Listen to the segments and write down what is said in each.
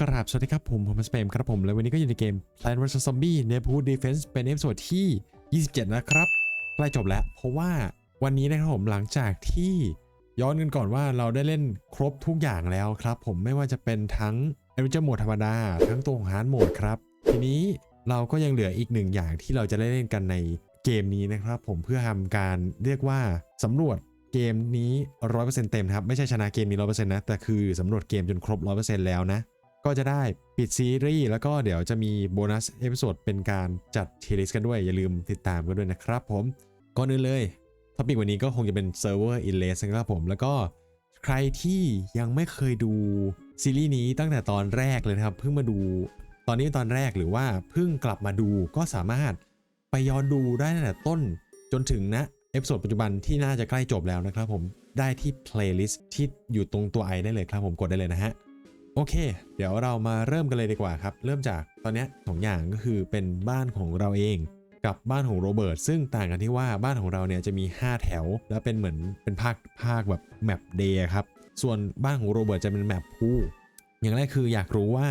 กราบสวัสดีครับผมผมสเปมครับผม และวันนี้ก็อยู่ในเกม Plant vs Zombie Neighborhood Defense เป็นเอพิโซดที่ 27 นะครับใกล้จบแล้ว เพราะว่าวันนี้นะครับผมหลังจากที่ย้อนกันก่อนว่าเราได้เล่นครบทุกอย่างแล้วครับผมไม่ว่าจะเป็นทั้ง a v e n g e r Mode ธรรมดา ทั้งตัวของ Hard Mode ครับ ทีนี้เราก็ยังเหลืออีกหนึ่งอย่างที่เราจะได้เล่นกันในเกมนี้นะครับผมเพื่อทำการเรียกว่าสำรวจเกมนี้ 100%เต็มครับไม่ใช่ชนะเกมนี้ 100%นะแต่คือสำรวจเกมจนครบ 100%แล้วนะ ก็จะได้ปิดซีรีส์แล้วก็เดี๋ยวจะมีโบนัสเอพิโซดเป็นการจัดทีลิสกันด้วย อย่าลืมติดตามกันด้วยนะครับผม ก่อนอื่นเลยท็อปิกวันนี้ก็คงจะเป็นเซิร์ฟเวอร์อินเลสนะครับผม แล้วก็ใครที่ยังไม่เคยดูซีรีส์นี้ตั้งแต่ตอนแรกเลยนะครับ เพิ่งมาดูตอนนี้ตอนแรกหรือว่าเพิ่งกลับมาดูก็สามารถไปย้อนดูได้ตั้งแต่ต้นจนถึงนะเอพิโซดปัจจุบันที่น่าจะใกล้จบแล้วนะครับผมได้ที่ playlist ที่อยู่ตรงตัวไอได้เลยครับผมกดได้เลยนะฮะ โอเค เดี๋ยวเรามาเริ่มกันเลยดีกว่าครับ เริ่มจากตอนนี้สองอย่างก็คือเป็นบ้านของเราเองกับบ้านของโรเบิร์ตซึ่งต่างกันที่ว่าบ้านของเราเนี่ยจะมี 5 แถว แล้วเป็นเหมือนเป็นภาคภาคแบบแมปเดย์ครับ ส่วนบ้านของโรเบิร์ตจะเป็นแมปผู้อย่างแรกคืออยากรู้ว่า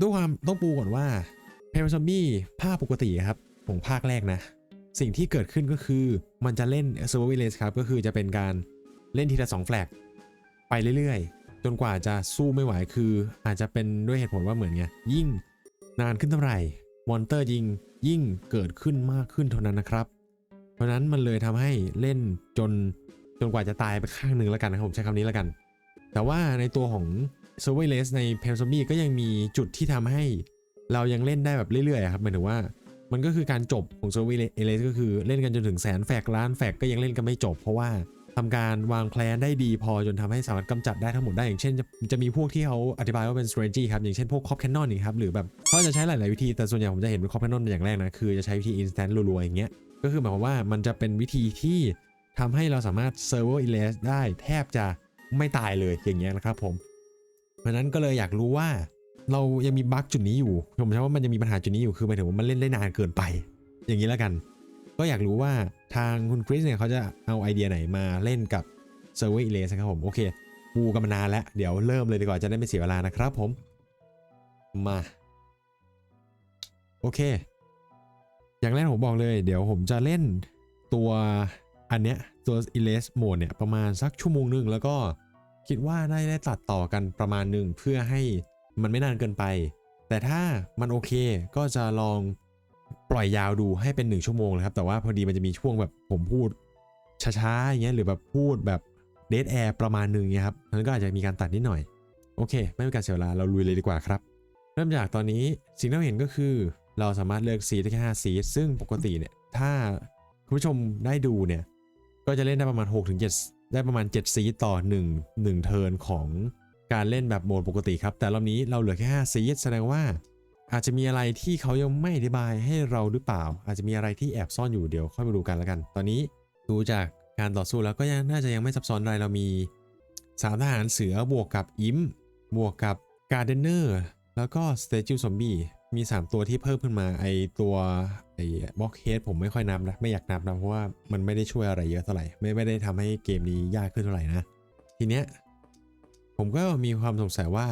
ด้วยความต้องปูก่อนว่าเพลย์ซอมบี้ภาคปกติครับของภาคแรกนะ สิ่งที่เกิดขึ้นก็คือมันจะเล่น s u r v i v a l ครับก็คือจะเป็นการเล่นทีละสองแฟลกไปเรื่อย จนกว่าจะสู้ไม่ไหวคืออาจจะเป็นด้วยเหตุผลว่าเหมือนไงยิ่งนานขึ้นเท่าไหร่มอนเตอร์ยิงยิ่งเกิดขึ้นมากขึ้นเท่านั้นนะครับ เพราะนั้นมันเลยทำให้เล่นจนจนกว่าจะตายไปข้างหนึ่งแล้วกันนะครับผมใช้คำนี้แล้วกัน แต่ว่าในตัวของ s u r v i v a l ใน p e l z o m b i e ก็ยังมีจุดที่ทำให้เรายังเล่นได้แบบเรื่อยๆครับหมายถึงว่ามันก็คือการจบของ s u r v i v a l ก็คือเล่นกันจนถึงแสนแฟกล้านแฟกก็ยังเล่นกันไม่จบ เพราะว่า ทำการวางแพลนได้ดีพอจนทำให้สามารถกำจัดได้ทั้งหมดได้อย่างเช่นจะจะมีพวกที่เขาอธิบายว่าเป็น strategy ครับ อย่างเช่นพวก cop cannon นี่ครับหรือแบบเขาจะใช้หลาย ๆ วิธีแต่ส่วนใหญ่ผมจะเห็นเป็น cop cannon เป็นอย่างแรกนะคือจะใช้วิธี instant รัว ๆ อย่างเงี้ยก็คือหมายความว่ามันจะเป็นวิธีที่ทำให้เราสามารถ server erase ได้แทบจะไม่ตายเลยอย่างเงี้ยนะครับผมเพราะนั้นก็เลยอยากรู้ว่าเรายังมีบั๊กจุดนี้อยู่ ผมใช้ว่ามันจะมีปัญหาจุดนี้อยู่คือหมายถึงว่ามันเล่นได้นานเกินไป อย่างนี้แล้วกัน ก็อยากรู้ว่าทางคุณคริสเนี่ยเขาจะเอาไอเดียไหนมาเล่นกับเซอร์เวอร์อีเลสครับผม โอเคปูกันมานานแล้ว เดี๋ยวเริ่มเลยดีกว่าจะได้ไม่เสียเวลานะครับผม มา โอเค อย่างแรกผมบอกเลย เดี๋ยวผมจะเล่นตัวอันเนี้ยตัว e l a s mode เนี่ยประมาณสักชั่วโมงหนึ่งแล้วก็คิดว่าได้ได้ตัดต่อกันประมาณหนึ่งเพื่อให้มันไม่นานเกินไป แต่ถ้ามันโอเคก็จะลอง ปล่อยยาวดูให้เป็น 1 ชั่วโมงเลยครับ แต่ว่าพอดีมันจะมีช่วงแบบผมพูดช้าๆอย่างเงี้ยหรือแบบพูดแบบเดทแอร์ประมาณหนึ่งเงี้ยครับมันก็อาจจะมีการตัดนิดหน่อย โอเค ไม่เป็นการเสียเวลาเราลุยเลยดีกว่าครับ เริ่มจากตอนนี้สิ่งที่เราเห็นก็คือ เราสามารถเลือกซีได้แค่5ซีซึ่งปกติเนี่ยถ้าคุณผู้ชมได้ดูเนี่ยก็จะเล่นได้ประมาณ6-7ได้ประมาณ 7 ซีดต่อ 1 1 เทิร์นของการเล่นแบบโหมดปกติครับ แต่รอบนี้เราเหลือแค่ 5 ซีแสดงว่า อาจจะมีอะไรที่เขายังไม่อธิบายให้เราหรือเปล่า อาจจะมีอะไรที่แอบซ่อนอยู่เดี๋ยวค่อยมาดูกันแล้วกัน ตอนนี้ดูจากการต่อสู้แล้วก็ยังน่าจะยังไม่ซับซ้อนอะไรเรามีสามทหารเสือบวกกับอิมบวกกับการ์เดนเนอร์แล้วก็สเตจิลซอมบี้มี 3 ตัวที่เพิ่มขึ้นมาไอตัวไอบล็อกเฮดผมไม่ค่อยนับนะไม่อยากนับนะเพราะว่ามันไม่ได้ช่วยอะไรเยอะเท่าไหร่ไม่ไม่ได้ทำให้เกมนี้ยากขึ้นเท่าไหร่นะ ทีเนี้ยผมก็มีความสงสัยว่า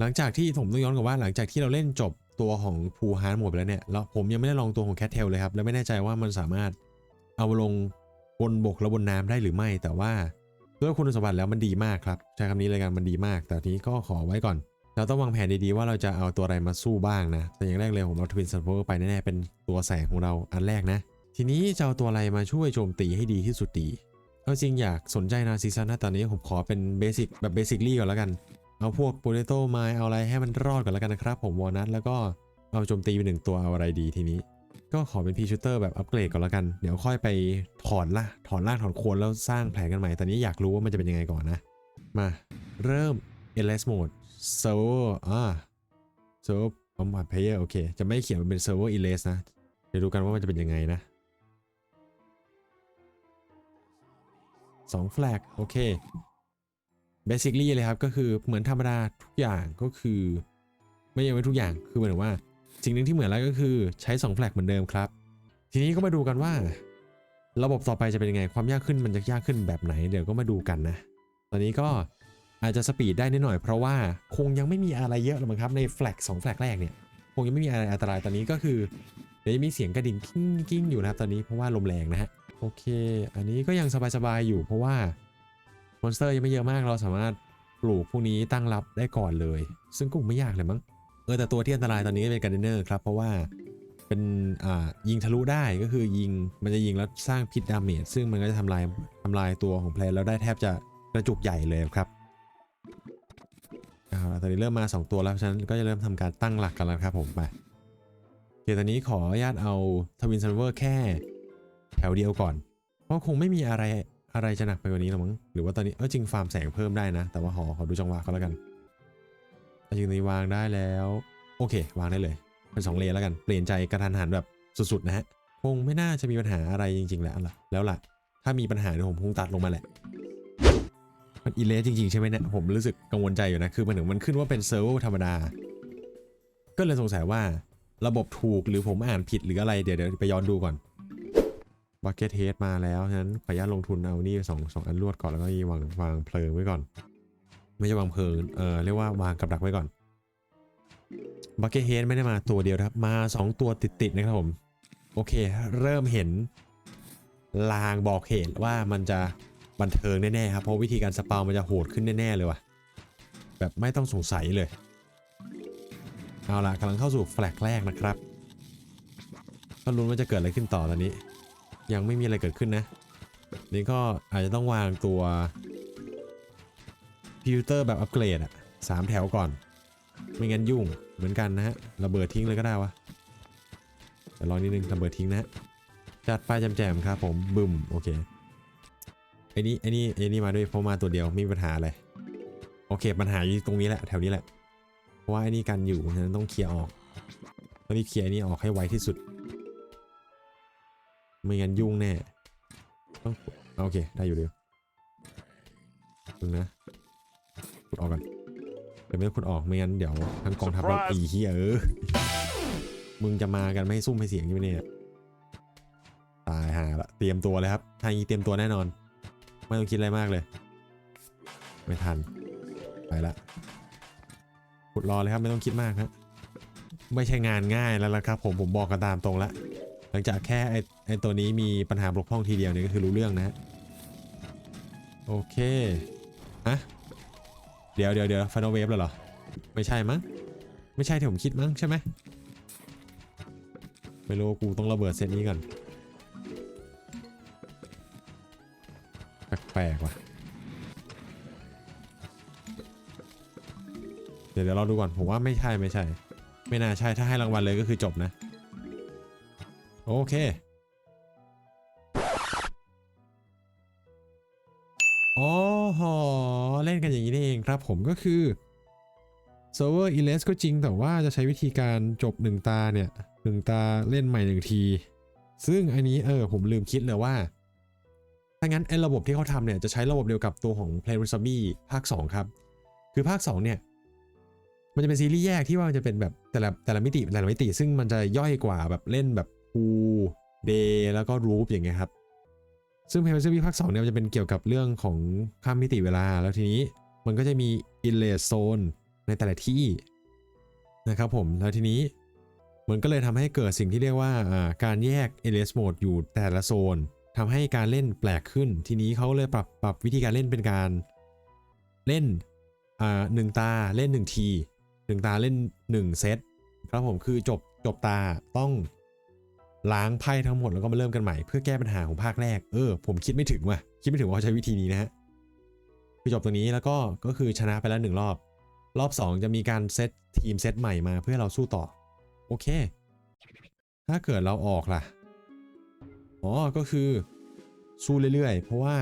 หลังจากที่ผมต้องย้อนกลับว่าหลังจากที่เราเล่นจบตัวของพูฮาร์หมดไปแล้วเนี่ยแล้วผมยังไม่ได้ลองตัวของแคทเทลเลยครับ แล้วไม่แน่ใจว่ามันสามารถเอาลงบนบกและบนน้ำได้หรือไม่ แต่ว่าด้วยคุณสมบัติแล้วมันดีมากครับใช้คำนี้เลยกันมันดีมาก แต่ทีนี้ก็ขอไว้ก่อน เราต้องวางแผนดีๆว่าเราจะเอาตัวอะไรมาสู้บ้างนะ แต่อย่างแรกเลยผมเอาทวินซันโฟไปแน่ๆเป็นตัวแสงของเราอันแรกนะ ทีนี้จะเอาตัวอะไรมาช่วยโจมตีให้ดีที่สุดดีเอาจริงอยากสนใจนาซีซันนะตอนนี้ผมขอเป็นเบสิกแบบเบสิคลี่ก่อนแล้วกัน เอาพวกโปเตโต้ไม้เอาอะไรให้มันรอดก่อนแล้วกันนะครับ ผมวอลนัทแล้วก็เอาโจมตีไปหนึ่งตัวเอาอะไรดีทีนี้ ก็ขอเป็นพีชูเตอร์แบบอัปเกรดก่อนแล้วกัน เดี๋ยวค่อยไปถอนละถอนรากถอนโคนแล้วสร้างแผนกันใหม่ตอนนี้อยากรู้ว่ามันจะเป็นยังไงก่อนนะ มาเริ่ม LS mode server อ่า server บอมบัดเพเยอร์โอเค จะไม่เขียนมันเป็น server LS นะ เดี๋ยวดูกันว่ามันจะเป็นยังไงนะสองแฟลกโอเค basically เลยครับก็คือเหมือนธรรมดาทุกอย่างก็คือ ไม่ยังไม่ทุกอย่างคือหมายถึงว่าสิ่งหนึ่งที่เหมือนแล้วก็คือใช้2แฟลกเหมือนเดิมครับ ทีนี้ก็มาดูกันว่า ระบบต่อไปจะเป็นยังไง ความยากขึ้นมันจะยากขึ้นแบบไหนเดี๋ยวก็มาดูกันนะ ตอนนี้ก็อาจจะสปีดได้นิดหน่อยเพราะว่าคงยังไม่มีอะไรเยอะหรอกมั้งครับในแฟลกสองแฟลกแรกเนี่ยคงยังไม่มีอะไรอันตรายตอนนี้ก็คือเดี๋ยวจะมีเสียงกระดิ่งกิ้งกิ้งอยู่นะครับตอนนี้เพราะว่าลมแรงนะฮะโอเค อันนี้ก็ยังสบายๆอยู่เพราะว่า มอนสเตอร์ยังไม่เยอะมากเราสามารถปลูกพวกนี้ตั้งรับได้ก่อนเลย ซึ่งก็ไม่ยากเลยมั้งเออแต่ตัวที่อันตรายตอนนี้เป็นการเดนเนอร์ครับ เพราะว่าเป็นอ่ายิงทะลุได้ก็คือยิงมันจะยิงแล้วสร้างพิษดาเมจซึ่งมันก็จะทำลายทำลายตัวของเพลย์แล้วได้แทบจะกระจุกใหญ่เลยครับเอาละตอนนี้เริ่มมา 2 ตัวแล้วฉะนั้นก็จะเริ่มทำการตั้งหลักกันแล้วครับผมไปโอเคตอนนี้ขออนุญาตเอาทวินซันเวอร์แค่แถวเดียวก่อน เพราะคงไม่มีอะไร อะไรจะหนักไปกว่านี้หรอมั้งหรือว่าตอนนี้เออจริงฟาร์มแสงเพิ่มได้นะ แต่ว่าขอขอดูจังหวะเขาแล้วกันจริงนี้วางได้แล้ว โอเค วางได้เลยเป็น2เลนแล้วกันเปลี่ยนใจกระทันหันแบบสุดๆนะฮะคงไม่น่าจะมีปัญหาอะไรจริง ๆ แล้วล่ะแล้วล่ะ ถ้ามีปัญหาเดี๋ยวผมคงตัดลงมาแหละมันอีเลสจริงๆ ใช่ไหมเนี่ยผมรู้สึกกังวลใจอยู่นะ คือมันถึงมันขึ้นว่าเป็นเซิร์ฟเวอร์ธรรมดา ก็เลยสงสัยว่าระบบถูกหรือผมอ่านผิดหรืออะไรเดี๋ยวเดี๋ยวไปย้อนดูก่อน บักเก็ตเฮดมาแล้วฉะนั้นขออนุญาตลงทุนเอานี่สองสองอันรวดก่อนแล้วก็นี่วางวางเพลิงไว้ก่อน ไม่ใช่วางเพลิงเออเรียกว่าวางกับดักไว้ก่อนบักเก็ตเฮดไม่ได้มาตัวเดียวครับ มา 2 ตัวติดๆนะครับผม โอเค เริ่มเห็น ลางบอกเหตุว่ามันจะบันเทิงแน่ๆครับ เพราะวิธีการสปาวมันจะโหดขึ้นแน่ๆเลยว่ะ แบบไม่ต้องสงสัยเลย เอาล่ะกำลังเข้าสู่แฟลกแรกนะครับก็ลุ้นว่าจะเกิดอะไรขึ้นต่อตอนนี้ ยังไม่มีอะไรเกิดขึ้นนะ นี่ก็อาจจะต้องวางตัวพิวเตอร์แบบอัปเกรดอะสามแถวก่อน ไม่งั้นยุ่งเหมือนกันนะฮะระเบิดทิ้งเลยก็ได้วะแต่ลองนิดนึงระเบิดทิ้งนะจัดไปแจมๆครับผมบึมโอเคไอ้นี่ไอ้นี่ไอ้นี่มาด้วยเพราะมาตัวเดียวไม่มีปัญหาอะไรโอเคปัญหาอยู่ตรงนี้แหละแถวนี้แหละเพราะว่าไอ้นี่กันอยู่ฉะนั้นต้องเคลียร์ออกต้องรีบเคลียร์ไอ้นี่ออกให้ไวที่สุด ไม่งั้นยุ่งแน่ต้องโอเค ได้อยู่เดียวนึงนะขุดออกก่อนเดี๋ยวไม่ขุดออกไม่งั้นเดี๋ยวทั้งกองทัพเรา Surprise อีเหี้ยเออมึงจะมากันไม่ให้ซุ่มให้เสียงใช่ไหมเนี่ยตายหาละเตรียมตัวเลยครับทางนี้เตรียมตัวแน่นอน ไม่ต้องคิดอะไรมากเลย ไม่ทันไปละขุดรอเลยครับไม่ต้องคิดมากครับ ไม่ใช่งานง่ายแล้วละครับ ผมผมบอกกันตามตรงละ หลังจากแค่ไอไอตัวนี้มีปัญหาบกพร่องทีเดียวเนี่ยก็คือรู้เรื่องนะโอเคอะเดี๋ยวเดี๋ยวเดี๋ยวฟานอเวฟเหรอ ไม่ใช่มั้ง ไม่ใช่ที่ผมคิดมั้งใช่ไหมไม่รู้กูต้องระเบิดเซตนี้ก่อน แปลกๆว่ะ เดี๋ยวเดี๋ยวเราดูก่อน ผมว่าไม่ใช่ไม่ใช่ ไม่น่าใช่ถ้าให้รางวัลเลยก็คือจบนะ โอเคอ๋อหเล่นกันอย่างนี้นี่เองครับผมก็คือเซิร์ฟเวอร์อีเลสก็จริงแต่ว่าจะใช้วิธีการจบหนึ่งตาเนี่ยหนึ่งตาเล่นใหม่หนึ่งที ซึ่งอันนี้เออผมลืมคิดเลยว่า ถ้างั้นไอ้ระบบที่เขาทำเนี่ยจะใช้ระบบเดียวกับตัวของ Play with Zombie ภาค 2 ครับ คือภาค 2 เนี่ย มันจะเป็นซีรีส์แยกที่ว่ามันจะเป็นแบบแต่ละแต่ละมิติแต่ละมิติ ซึ่งมันจะย่อยกว่าแบบเล่นแบบ ฟูเดย์แล้วก็รูปอย่างเงี้ยครับ ซึ่ง Play with Zombie ภาค2เนี่ยมันจะเป็นเกี่ยวกับเรื่องของข้ามมิติเวลา แล้วทีนี้มันก็จะมี i n l a y Zone ในแต่ละที่นะครับผมแล้วทีนี้มันก็เลยทำให้เกิดสิ่งที่เรียกว่าการแยก i n l a y Mode อยู่แต่ละโซนทำให้การเล่นแปลกขึ้น ทีนี้เขาเลยปรับปรับวิธีการเล่นเป็นการเล่นหนึ่งตาเล่นหนึ่งทีหนึ่งตาเล่นหนึ่งเซตครับผมคือจบจบตาต้อง ล้างไพ่ทั้งหมดแล้วก็มาเริ่มกันใหม่เพื่อแก้ปัญหาของภาคแรกเออผมคิดไม่ถึงว่ะคิดไม่ถึงว่าเขาใช้วิธีนี้นะฮะคือจบตรงนี้แล้วก็ก็คือชนะไปแล้วหนึ่งรอบ รอบ 2 จะมีการเซตทีมเซตใหม่มาเพื่อเราสู้ต่อ โอเค ถ้าเกิดเราออกล่ะอ๋อก็คือสู้เรื่อยๆ เพราะว่า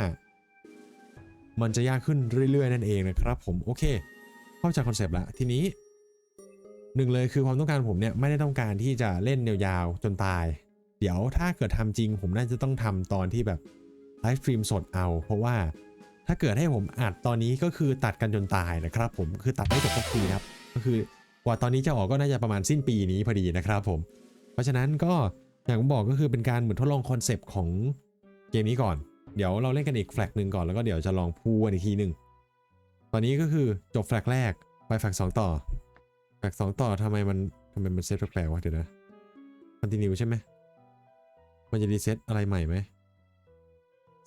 มันจะยากขึ้นเรื่อยๆ นั่นเองนะครับ ผมโอเค เข้าใจคอนเซปต์ละทีนี้หนึ่งเลยคือความต้องการผมเนี่ยไม่ได้ต้องการที่จะเล่นยาวๆจนตาย เดี๋ยวถ้าเกิดทำจริง ผมน่าจะต้องทำตอนที่แบบไลฟ์สตรีมสดเอา เพราะว่าถ้าเกิดให้ผมอัดตอนนี้ก็คือตัดกันจนตายนะครับ ผมคือตัดไม่จบสักทีครับ ก็คือกว่าตอนนี้จะออกก็น่าจะประมาณสิ้นปีนี้พอดีนะครับผม เพราะฉะนั้นก็อย่างผมบอกก็คือเป็นการเหมือนทดลองคอนเซปต์ของเกมนี้ก่อน เดี๋ยวเราเล่นกันอีกแฟลกหนึ่งก่อนแล้วก็เดี๋ยวจะลองพูกันอีกทีหนึ่งตอนนี้ก็คือจบแฟลกแรกไปแฟลกสองต่อแฟลกสองต่อทำไมมันทำไมมันเซตแปลกๆวะเดี๋ยวนะคอนติเนียใช่ไหม มันจะรีเซ็ตอะไรใหม่ไหม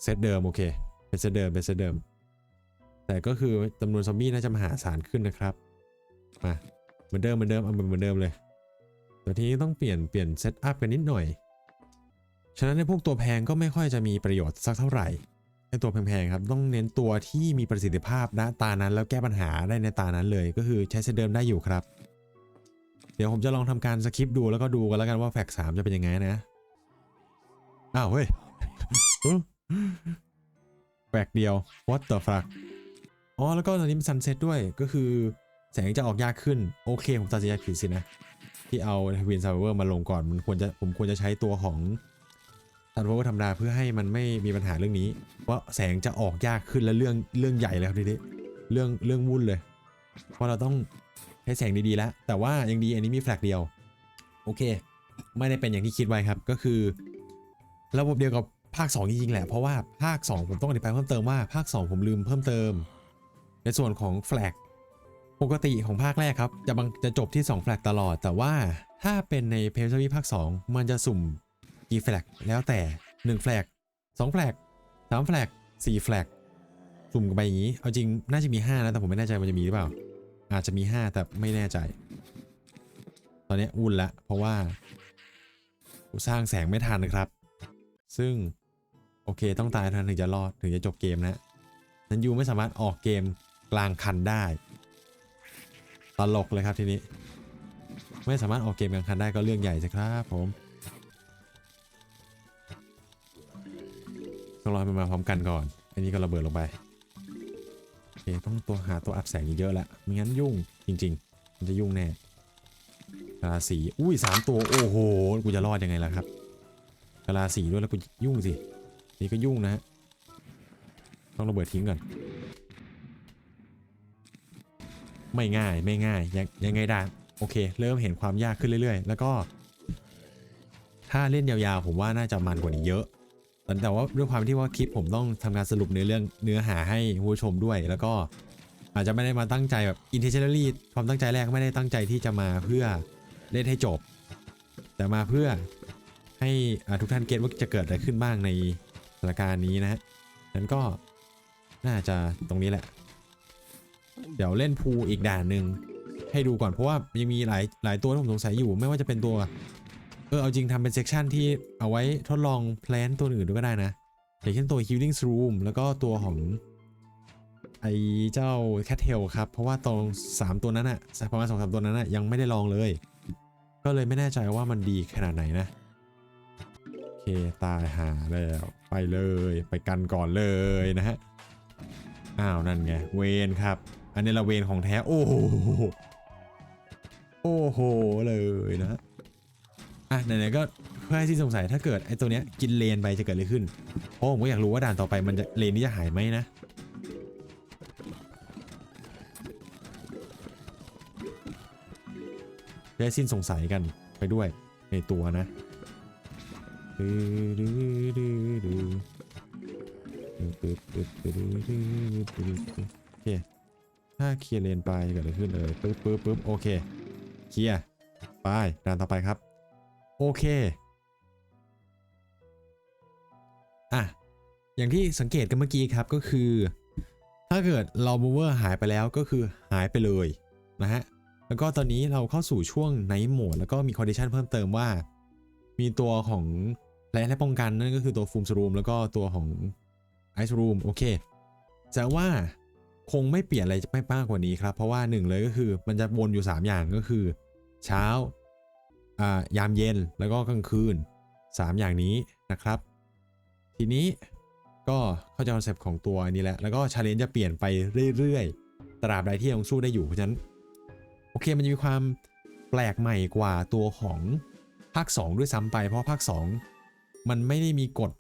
เซตเดิมโอเค เป็นเซตเดิมเป็นเซตเดิม แต่ก็คือจำนวนซอมบี้น่าจะมหาศาลขึ้นนะครับมาเหมือนเดิมเหมือนเดิมเอาเหมือนเดิมเลยแต่ทีนี้ต้องเปลี่ยนเปลี่ยนเซตอัพกันนิดหน่อย ฉะนั้นในพวกตัวแพงก็ไม่ค่อยจะมีประโยชน์สักเท่าไหร่ในตัวแพงๆครับต้องเน้นตัวที่มีประสิทธิภาพณตานั้นแล้วแก้ปัญหาได้ในตานั้นเลย ก็คือใช้เซตเดิมได้อยู่ครับ เดี๋ยวผมจะลองทำการสคริปต์ดูแล้วก็ดูกันแล้วกันว่าแฟกสามจะเป็นยังไงนะ อ้าวเฮ้ยแฟกเดียว what the fuck อ๋อ แล้วก็ตอนนี้มันซันเซ็ตด้วยก็คือแสงจะออกยากขึ้น โอเค ผมตัดสินใจผิดสินะ ที่เอาวินซ u เวอร์มาลงก่อน มันควรจะผมควรจะใช้ตัวของซันเวอร์ธรรมดาเพื่อให้มันไม่มีปัญหาเรื่องนี้เพราแสงจะออกยากขึ้นและเรื่องเรื่องใหญ่เลยครับทีนี้เรื่องเรื่องวุ่นเลย เพราะเราต้องใช้แสงดีๆแล้วแต่ว่ายังดีอันนี้มีแฟลกเดียว โอเค ไม่ได้เป็นอย่างที่คิดไว้ครับก็คือ ระบบเดียวกับภาค 2 จริงๆแหละ เพราะว่าภาค 2 ผมต้องอธิบายเพิ่มเติมว่าภาค 2 ผมลืมเพิ่มเติม ในส่วนของแฟลกปกติของภาคแรกครับ จะบังจะจบที่ 2 แฟลกตลอด แต่ว่าถ้าเป็นในเพลย์ซวีภาค 2 มันจะสุ่มกี่แฟลกแล้วแต่ 1 แฟลก2 แฟลก3 แฟลก4 แฟลกสุ่มกันไปอย่างนี้ เอาจริงน่าจะมี 5 นะ แต่ผมไม่แน่ใจมันจะมีหรือเปล่า อาจจะมี 5 แต่ไม่แน่ใจ ตอนนี้อุ่นละเพราะว่าสร้างแสงไม่ทันนะครับ ซึ่ง โอเคต้องตายทันถึงจะรอดถึงจะจบเกมนะนั้นยูไม่สามารถออกเกมกลางคันได้ตลกเลยครับทีนี้ ไม่สามารถออกเกมกลางคันได้ก็เรื่องใหญ่สิครับผมต้องรอมันมาพร้อมกันก่อน อันนี้ก็ระเบิดลงไปโอเคต้องตัวหาตัวอัดแสงเยอะๆแล้วไม่งั้นยุ่งจริง ๆ มันจะยุ่งแน่ราศีอุ้ยสามตัว โอ้โห กูจะรอดยังไงล่ะครับ กะลาสีด้วยแล้วกูยุ่งสิ นี่ก็ยุ่งนะฮะ ต้องระเบิดทิ้งก่อน ไม่ง่ายไม่ง่ายยังยังไงได้โอเค เริ่มเห็นความยากขึ้นเรื่อย ๆ แล้วก็ ถ้าเล่นยาวๆ ผมว่าน่าจะมันกว่านี้เยอะแต่แต่ว่าด้วยความที่ว่าคลิปผมต้องทำการสรุปเนื้อเรื่องเนื้อหาให้ผู้ชมด้วย แล้วก็อาจจะไม่ได้มาตั้งใจแบบ intentionally ความตั้งใจแรกไม่ได้ตั้งใจที่จะมาเพื่อเล่นให้จบ แต่มาเพื่อ ให้ทุกท่านเก็ตว่าจะเกิดอะไรขึ้นบ้างในสถานการณ์นี้นะฮะนั้นก็น่าจะตรงนี้แหละ เดี๋ยวเล่นพูอีกด่านหนึ่งให้ดูก่อนเพราะว่ายังมีหลายหลายตัวที่ผมสงสัยอยู่ไม่ว่าจะเป็นตัว เออเอาจริงทำเป็นเซกชันที่เอาไว้ทดลองแพลนตัวอื่นด้วยก็ได้นะอย่างเช่นตัว healing room แล้วก็ตัวของไอเจ้า cat tail ครับ เพราะว่าตรง 3 ตัวนั้นอะประมาณสองสามตัวนั้นอะยังไม่ได้ลองเลย ก็เลยไม่แน่ใจว่ามันดีขนาดไหนนะ เคตายหาแล้วไปเลยไปกันก่อนเลยนะฮะอ้าวนั่นไงเวนครับ อันนี้ละเวนของแท้โอ้โหโอ้โหเลยนะอะไหนๆก็เพื่อให้ที่สงสัยถ้าเกิดไอ้ตัวเนี้ยกินเลนไปจะเกิดอะไรขึ้นเพราะผมก็อยากรู้ว่าด่านต่อไปมันจะเลนนี้จะหายไหมนะได้สิ้นสงสัยกันไปด้วยในตัวนะ โอเค ถ้าเคลียร์เลนไปเกิดอะไรขึ้นเลยปึ๊บปึ๊บปึ๊บโอเค เคลียร์ไปด่านต่อไปครับ โอเค อะ อย่างที่สังเกตกันเมื่อกี้ครับก็คือ ถ้าเกิดเราบูเวอร์หายไปแล้วก็คือหายไปเลยนะฮะ แล้วก็ตอนนี้เราเข้าสู่ช่วงไนท์โหมดแล้วก็มีคอนดิชันเพิ่มเติมว่า มีตัวของ แร่และป้องกันนั่นก็คือตัวฟูมสรูมแล้วก็ตัวของไอซ์รูมโอเคจะว่าคงไม่เปลี่ยนอะไรไม่มากกว่านี้ครับ เพราะว่าหนึ่งเลยก็คือมันจะวนอยู่ 3 อย่างก็คือ เช้าอ่ายามเย็นแล้วก็กลางคืน 3 อย่างนี้นะครับ ทีนี้ก็เข้าใจคอนเซปต์ของตัวนี้แหละ แล้วก็ชาเลนจ์จะเปลี่ยนไปเรื่อยๆ ตราบใดที่ยังสู้ได้อยู่ เพราะฉะนั้น โอเคมันจะมีความแปลกใหม่กว่าตัวของภาค 2 ด้วยซ้ำไป เพราะภาค 2 มันไม่ได้มีกฎ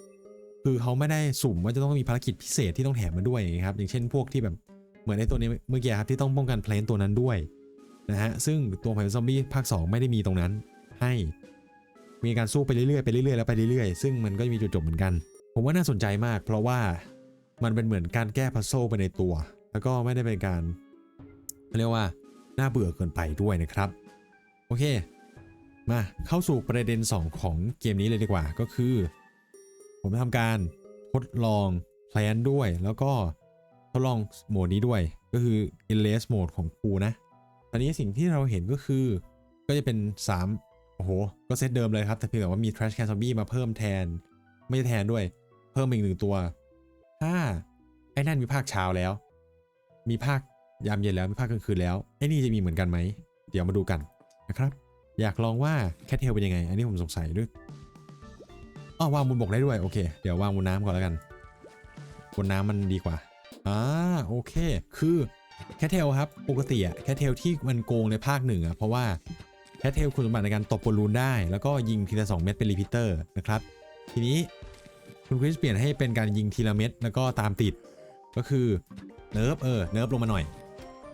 คือเขาไม่ได้สุ่มว่าจะต้องมีภารกิจพิเศษที่ต้องแถมมาด้วยนะครับ อย่างเช่นพวกที่แบบเหมือนในตัวนี้เมื่อกี้ครับที่ต้องป้องกันเพลนตัวนั้นด้วยนะฮะซึ่งตัวแผนซอมบี้ภาค 2 ไม่ได้มีตรงนั้นให้มีการสู้ไปเรื่อยๆไปเรื่อยๆแล้วไปเรื่อยๆ ซึ่งมันก็มีจุดจบเหมือนกัน ผมว่าน่าสนใจมาก เพราะว่ามันเป็นเหมือนการแก้พัซโซไปในตัว แล้วก็ไม่ได้เป็นการเรียกว่าน่าเบื่อเกินไปด้วยนะครับ โอเค มาเข้าสู่ประเด็น 2 ของเกมนี้เลยดีกว่าก็คือ ผมทำการทดลองแพลนด้วย แล้วก็ทดลองโหมดนี้ด้วย ก็คือ endless mode ของครูนะ ตอนนี้สิ่งที่เราเห็นก็คือ ก็จะเป็น 3 โอ้โห ก็เซตเดิมเลยครับ แต่เพียงแต่ว่ามี trash can zombie มาเพิ่มแทน ไม่ใช่แทนด้วย เพิ่มอีกหนึ่งตัว ถ้า ไอ้นั่นมีภาคเช้าแล้ว มีภาคยามเย็นแล้ว มีภาคกลางคืนแล้ว ไอ้นี่จะมีเหมือนกันไหม เดี๋ยวมาดูกันนะครับ อยากลองว่าแคทเทลเป็นยังไง อันนี้ผมสงสัยด้วยอ๋อวางบนบกได้ด้วย โอเค เดี๋ยววางบนน้ำก่อนแล้วกัน บนน้ำมันดีกว่า อ่า โอเค คือแคทเทลครับ ปกติอะแคทเทลที่มันโกงในภาคหนึ่งอะเพราะว่าแคทเทลคุณสมบัติในการตบบอลลูนได้ แล้วก็ยิงทีละ2เม็ดเป็นรีพิเตอร์นะครับ ทีนี้คุณคริสเปลี่ยนให้เป็นการยิงทีละเม็ดแล้วก็ตามติด ก็คือเนิร์ฟเออเนิร์ฟลงมาหน่อย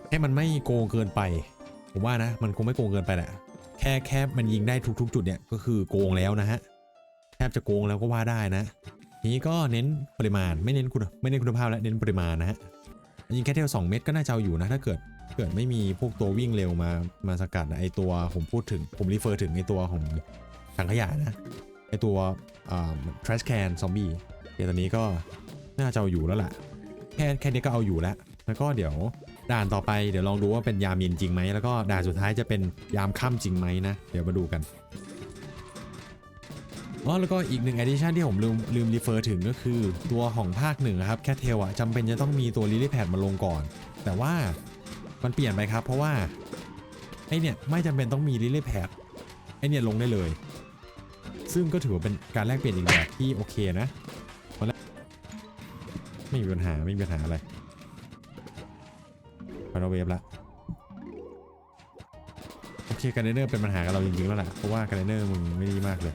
ให้มันไม่โกงเกินไป ผมว่านะ มันคงไม่โกงเกินไปแหละ แค่แค่มันยิงได้ทุก ๆ จุดเนี่ยก็คือโกงแล้วนะฮะแทบจะโกงแล้วก็ว่าได้นะทีนี้ก็เน้นปริมาณไม่เน้นคุณไม่เน้นคุณภาพและเน้นปริมาณนะฮะยิงแค่เทล2เม็ดก็น่าจะเอาอยู่นะถ้าเกิดเกิดไม่มีพวกตัววิ่งเร็วมามาสกัดไอตัวผมพูดถึงผมรีเฟอร์ถึงไอตัวของถังขยะนะไอตัวอ่า trash can zombie เดี๋ยวตอนนี้ก็น่าจะเอาอยู่แล้วล่ะแค่แค่นี้ก็เอาอยู่แล้วแล้วก็เดี๋ยว ด่านต่อไปเดี๋ยวลองดูว่าเป็นยามเย็นจริงไหมแล้วก็ด่านสุดท้ายจะเป็นยามค่ำจริงไหมนะ เดี๋ยวมาดูกันอ๋อแล้วก็อีกหนึ่ง addition ที่ผมลืมลืมรีเฟอร์ถึงก็คือตัวของภาคหนึ่งครับแคทเทลอะจำเป็นจะต้องมีตัวลิลี่แพดมาลงก่อน แต่ว่ามันเปลี่ยนไปครับ เพราะว่าไอเนี่ยไม่จำเป็นต้องมีลิลี่แพดไอเนี่ยลงได้เลย ซึ่งก็ถือว่าเป็นการแลกเปลี่ยนอีกแบบที่โอเคนะไม่มีปัญหาไม่มีปัญหาอะไราราเวฟละโอเคการเดเนอร์เป็นปัญหากับเราจริงๆแล้วแหละเพราะว่าการเดเนอร์มึงไม่ดีมากเลย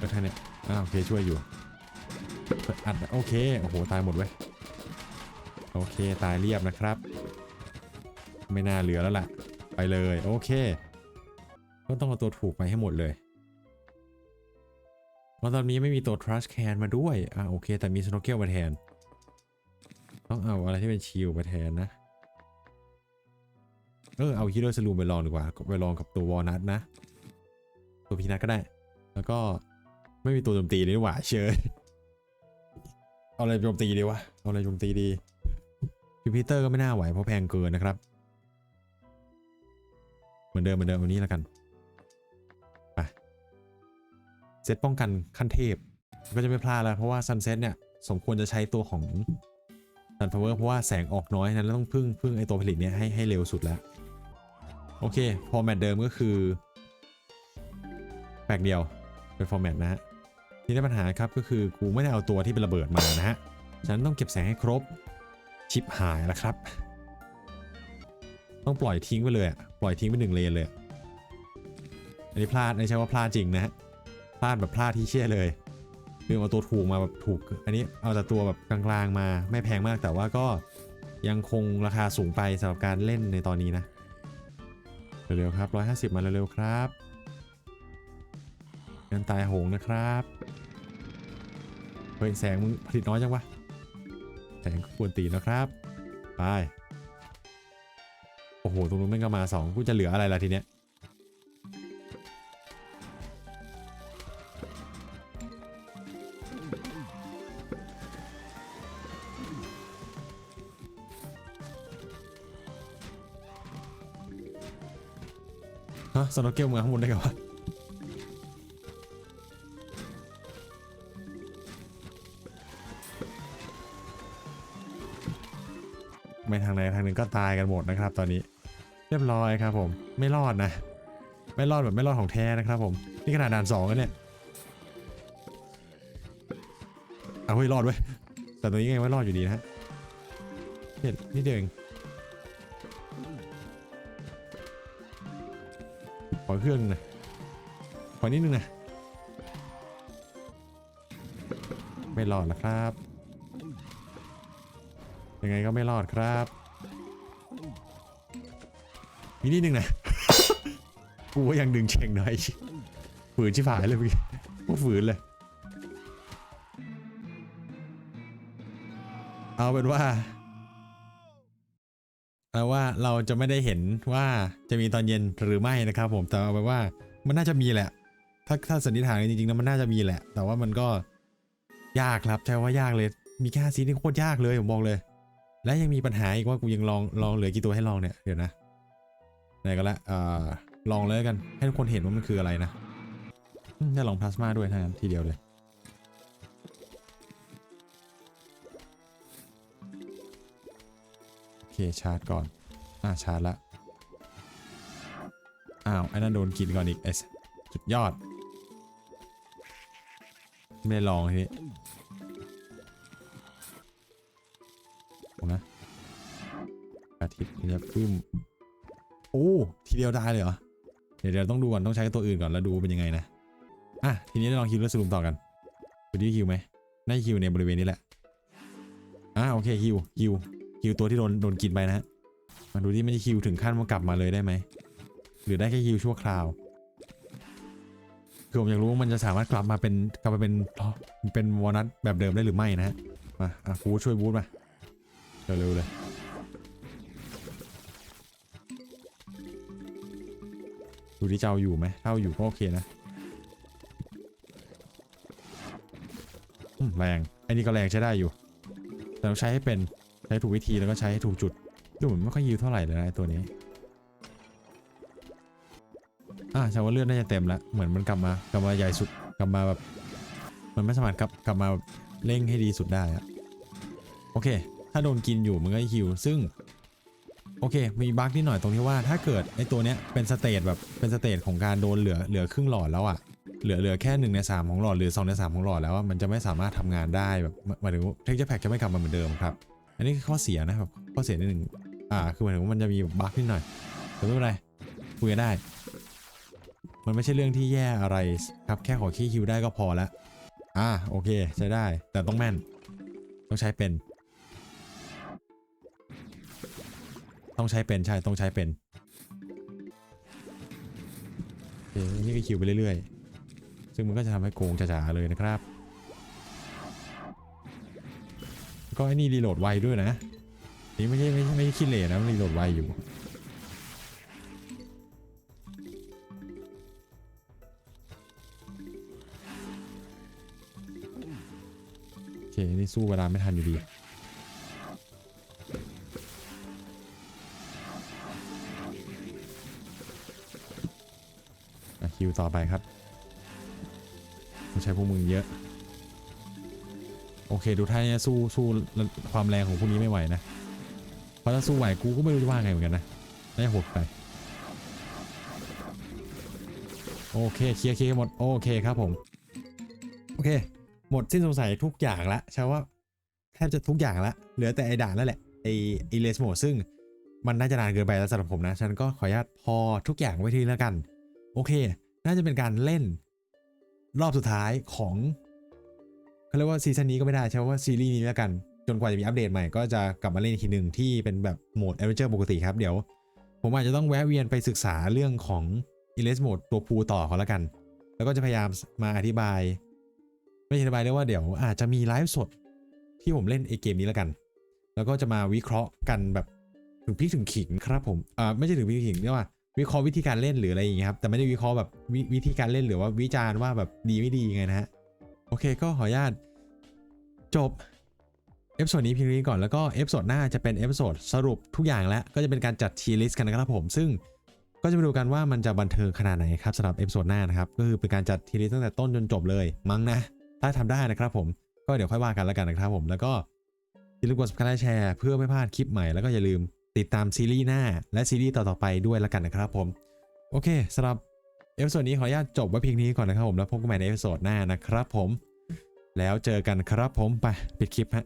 ก็ท่านเนี่ยอ่าโอเคช่วยอยู่อัดโอเคโอ้โหตายหมดเว้ยโอเคตายเรียบนะครับ ไม่น่าเหลือแล้วล่ะ ไปเลยโอเค ก็ต้องเอาตัวถูกไปให้หมดเลยเพราะตอนนี้ไม่มีตัว trash can มาด้วย อ่าโอเค แต่มี snorkel มาแทน ต้องเอาอะไรที่เป็นชิลมาแทนนะ เออเอาฮีโร่สลูมไปลองดีกว่า ไปลองกับตัววอลนัทนะ ตัวพีนัทก็ได้ แล้วก็ไม่มีตัวโจมตีเลยหว่าเชยเอาอะไรโจมตีดีวะ เอาอะไรโจมตีดีจูปิเตอร์ก็ไม่น่าไหวเพราะแพงเกินนะครับ เหมือนเดิมเหมือนเดิมวันนี้แล้วกันไปเซตป้องกันขั้นเทพก็จะไม่พลาดแล้วเพราะว่าซันเซ็ตเนี่ยสมควรจะใช้ตัวของซันพาวเวอร์เพราะว่าแสงออกน้อยนั้นแล้วต้องพึ่งพึ่งไอตัวผลิตเนี่ยให้ให้เร็วสุดแล้ว โอเคพอร์แมตเดิมก็คือแปลกเดียวเป็นฟอร์แมตนะฮะที่ได้ปัญหาครับก็คือกูไม่ได้เอาตัวที่เป็นระเบิดมานะฮะฉะนั้นต้องเก็บแสงให้ครบชิปหายแล้วครับ ต้องปล่อยทิ้งไปเลยอะปล่อยทิ้งไปหนึ่งเลนเลย อันนี้พลาดไม่ใช่ว่าพลาดจริงนะฮะพลาดแบบพลาดที่เชี่ยเลยคือเอาตัวถูกมาแบบถูก อันนี้เอาแต่ตัวแบบกลางๆมาไม่แพงมากแต่ว่าก็ยังคงราคาสูงไปสำหรับการเล่นในตอนนี้นะ เร็วๆครับ 150 มาเร็วๆครับเงินตายโหงนะครับเฮ้ยแสงมึงผลิตน้อยจังวะแสงควรตีนะครับ ไป โอ้โห ตรงนู้นมันก็มาสองกูจะเหลืออะไรล่ะทีเนี้ย สโนเกลมาข้างบนได้ไงวะไม่ทางใดทางหนึ่งก็ตายกันหมดนะครับ ตอนนี้เรียบร้อยครับผมไม่รอดนะ ไม่รอดแบบไม่รอดของแท้นะครับผมนี่ขนาดด่านสองแล้วเนี่ยเอาเฮ้ยรอดเว้ยแต่ตัวนี้ไงไม่รอดอยู่ดีนะฮะเนี่ยนี่เดียวเอง อเครื่องหนึงนะขอนิดนึงนะ ไม่รอดแล้วครับ ยังไงก็ไม่รอดครับมีนิดนึงนะ กูว่ายังดึงเชงหน่อยฝืนชิบหายเลยเมื่กูฝืนเลย เอาเป็นว่า แปลว่าเราจะไม่ได้เห็นว่าจะมีตอนเย็นหรือไม่นะครับ ผมแต่เอาไปว่ามันน่าจะมีแหละ ถ้าถ้าสันนิษฐานกันจริงๆแล้วมันน่าจะมีแหละ แต่ว่ามันก็ยากครับใช่ว่ายากเลย มีแค่ซีนี่โคตรยากเลยผมบอกเลย และยังมีปัญหาอีกว่ากูยังลองลองเหลือกี่ตัวให้ลองเนี่ยเดี๋ยวนะไหนก็ละอ่าลองเลยกันให้ทุกคนเห็นว่ามันคืออะไรนะได้ลองพลาสมาด้วยทั้งนั้นทีเดียวเลย ชาร์จก่อน อ่าชาร์จละ อ้าวไอ้นั่นโดนกินก่อนอีกเอสสุดยอด ไม่ได้ลองทีนี้ผมนะอาทิตย์เนี่ยพึ่มโอ้ทีเดียวได้เลยเหรอ เดี๋ยวเดี๋ยวต้องดูก่อนต้องใช้ตัวอื่นก่อนแล้วดูเป็นยังไงนะ อะทีนี้ลองฮิวและสรุปต่อกันดูดิฮิวไหมน่าจะฮิวในบริเวณนี้แหละอ่าโอเคฮิวฮิว คิวตัวที่โดนโดนกินไปนะฮะมาดูที่ม่ได้คิวถึงขั้นว่ากลับมาเลยได้ไหมหรือได้แค่คิวชั่วคราวคือผมอยากรู้ว่ามันจะสามารถกลับมาเป็นกลับมาเป็นเป็นวอนัทแบบเดิมได้หรือไม่นะฮะมาอะฟูช่วยบูทมาเร็วๆเลยดูที่เจ้าอยู่ไหมเจ้าอยู่ก็โอเคนะแรงไอ้นี่ก็แรงใช้ได้อยู่ แต่ต้องใช้ให้เป็น ช้ถูกวิธีแล้วก็ใช้ให้ถูกจุดดูเหมือนไม่ค่อยยิวเท่าไหร่เลยนะตัวนี้อ่าช่ว่าเลือดน่าจะเต็มแล้วเหมือนมันกลับมากลับมาใหญ่สุดกลับมาแบบมันไม่สามารถกลับกลับมาเร่งให้ดีสุดได้อะโอเค ถ้าโดนกินอยู่มันก็ฮิวซึ่งโอเค มีบั๊กนิดหน่อยตรงที่ว่าถ้าเกิดไอ้ตัวเนี้ยเป็นสเตจแบบเป็นสเตจของการโดนเหลือเหลือครึ่งหลอดแล้วอะเหลือเหลือแค่หนึ่งในสามของหลอดหรือสองในสามของหลอดแล้วอะมันจะไม่สามารถทำงานได้แบบหมายถึงเทคเจอร์แพ็กจะไม่กลับมาเหมือนเดิมครับ อันนี้คือข้อเสียนะครับ ข้อเสียนิดหนึ่งอ่า คือหมายถึงว่ามันจะมีบั๊กนิดหน่อยแต่ไม่เป็นไรคุยกันได้ มันไม่ใช่เรื่องที่แย่อะไรครับ แค่ขอขี้คิวได้ก็พอละอ่า โอเค ใช้ได้ แต่ต้องแม่น ต้องใช้เป็น ต้องใช้เป็น ใช่ ต้องใช้เป็นเคอันนี่ก็คิวไปเรื่อยๆ ซึ่งมันก็จะทำให้โกงจ๋าๆเลยนะครับ ก็ไอ้นี่รีโหลดไวด้วยนะ นี่ไม่ใช่ไม่ใช่ไม่ใช่ขี้เหร่นะรีโหลดไวอยู่ โอเค นี่สู้เวลาไม่ทันอยู่ดีคิวต่อไปครับต้องใช้พวกมึงเยอะ โอเค ดูท่านี้สู้สู้ความแรงของพวกนี้ไม่ไหวนะเพราะถ้าสู้ไหวกูก็ไม่รู้จะว่าไงเหมือนกันนะน่าจะโหดไป โอเคเคลียร์เคลียร์หมดโอเคครับผม โอเค หมดสิ้นสงสัยทุกอย่างละใช่ว่าแทบจะทุกอย่างละเหลือแต่ไอ้ด่านแล้วแหละไอ้ไอเลสโหมดซึ่งมันน่าจะนานเกินไปแล้วสำหรับผมนะ ฉันก็ขออนุญาตพอทุกอย่างไว้ที่แล้วกัน โอเค น่าจะเป็นการเล่นรอบสุดท้ายของ เขาเรียกว่าซีซั่นนี้ก็ไม่ได้ใช่ไหมว่าซีรีส์นี้แล้วกัน จนกว่าจะมีอัปเดตใหม่ก็จะกลับมาเล่นอีกทีหนึ่งที่เป็นแบบโหมดแอดเวนเจอร์ปกติครับเดี๋ยว ผมอาจจะต้องแวะเวียนไปศึกษาเรื่องของอิเลสโหมดตัวปูต่อเขาแล้วกัน แล้วก็จะพยายามมาอธิบาย ไม่ใช่อธิบายเรียกว่าเดี๋ยวอาจจะมีไลฟ์สดที่ผมเล่นไอเกมนี้แล้วกัน แล้วก็จะมาวิเคราะห์กันแบบถึงพริกถึงขิงครับผมอ่าไม่ใช่ถึงพริกถึงขิงเรียกว่าวิเคราะห์วิธีการเล่นหรืออะไรอย่างเงี้ยครับแต่ไม่ได้วิเคราะห์แบบววิธีการเล่นหรือว่าวิจารณ์ว่าแบบดีไม่ดีไงนะฮะ โอเคก็ขออนุญาตจบเอพิโซดนี้เพียงนี้ก่อนแล้วก็เอพิโซดหน้าจะเป็นเอพิโซดสรุปทุกอย่างแล้วก็จะเป็นการจัดทีลิสต์กันนะครับผม ซึ่งก็จะมาดูกันว่ามันจะบันเทิงขนาดไหนครับสำหรับเอพิโซดหน้านะครับก็คือเป็นการจัดทีลิสต์ตั้งแต่ต้นจนจบเลยมั้งนะ ถ้าทำได้นะครับผมก็เดี๋ยวค่อยว่ากันแล้วกันนะครับผมแล้วก็อย่าลืมกด subscribe แชร์เพื่อไม่พลาดคลิปใหม่แล้วก็อย่าลืมติดตามซีรีส์หน้าและซีรีส์ต่อๆไปด้วยแล้วกันนะครับผมโอเคสำหรับ เอพิโซดนี้ขออนุญาตจบไว้เพียงนี้ก่อนนะครับผมแล้วพบกันใหม่ในเอพิโซดหน้านะครับผม แล้วเจอกันครับผมไปปิดคลิปฮะ